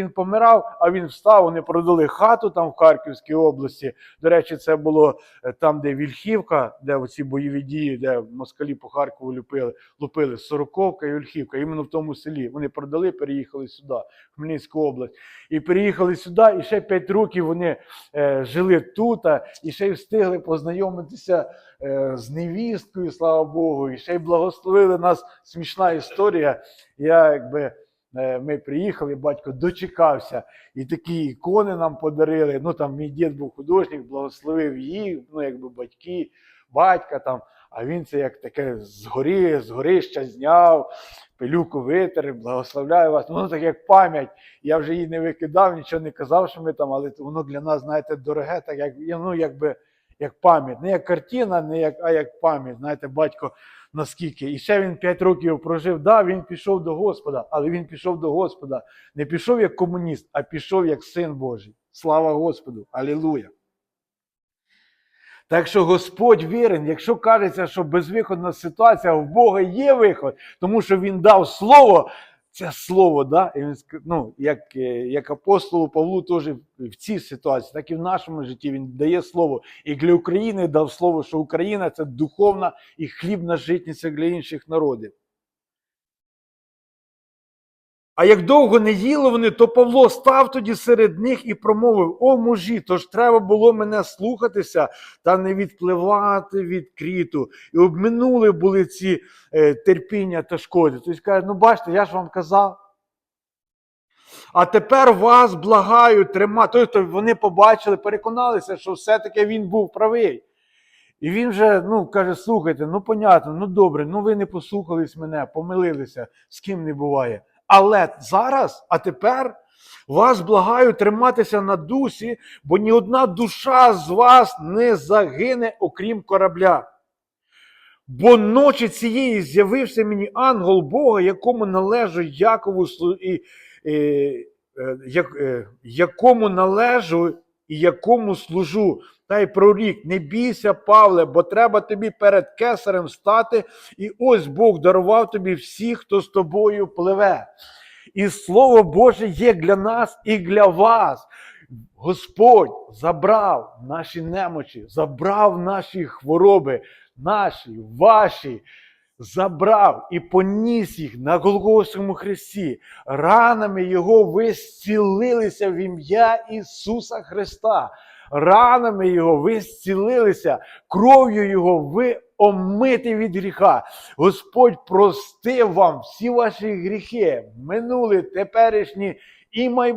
Він помирав, а він встав, вони продали хату там в Харківській області. До речі, це було е, там, де Вільхівка, де оці бойові дії, де москалі по Харкову лупили, лупили Сороковка і Вільхівка, іменно в тому селі. Вони продали, переїхали сюди, в Хмельницьку область. І переїхали сюди, і ще 5 років вони е, жили тут, і ще й встигли познайомитися е, з невісткою, слава Богу, і ще й благословили нас. Смішна історія. Я якби. Е, Ми приїхали, батько дочекався, і такі ікони нам подарили. Ну там мій дід був художник, благословив їх, ну якби батьки, батька там. А він це як таке згорі, згорища зняв, пилюку витер, благословляю вас. Ну так як пам'ять. Я вже її не викидав, нічого не казав, що ми там, але воно для нас, знаєте, дороге, так як ну, якби як пам'ять. Не як картина, не як, а як пам'ять. Знаєте, батько наскільки. І ще він 5 років прожив. Да, він пішов до Господа, але він пішов до Господа. Не пішов як комуніст, а пішов як син Божий. Слава Господу! Алілуя! Так що Господь вірен, якщо кажеться, що безвиходна ситуація, в Бога є виход, тому що Він дав слово, це слово, да? і він, ну, як, е, як апостолу Павлу теж в цій ситуації, так і в нашому житті він дає слово. І для України дав слово, що Україна це духовна і хлібна житниця для інших народів. А як довго не їли вони, то Павло став тоді серед них і промовив: О мужі, тож треба було мене слухатися та не відпливати від кріту. І обминули були ці е, терпіння та шкоди. Тобто каже, ну бачите, я ж вам казав. А тепер вас благаю тримати. Тобто вони побачили, переконалися, що все-таки він був правий. І він вже ну, каже: слухайте, ну понятно, ну добре, ну ви не послухались мене, помилилися, з ким не буває. Але зараз, а тепер вас благаю триматися на дусі, бо ні одна душа з вас не загине, окрім корабля. Бо ночі цієї з'явився мені ангел Бога, якому належу Якову і, і, е, е, як, е, якому належу і якому служу. Та й прорік, не бійся, Павле, бо треба тобі перед кесарем стати, і ось Бог дарував тобі всіх, хто з тобою пливе. І Слово Боже є для нас і для вас. Господь забрав наші немочі, забрав наші хвороби, наші, ваші, забрав і поніс їх на Голгофському хресті. Ранами Його ви зцілилися в ім'я Ісуса Христа. Ранами Його ви зцілилися, кров'ю Його ви омити від гріха. Господь простив вам всі ваші гріхи, минулі, теперішні і майбутні.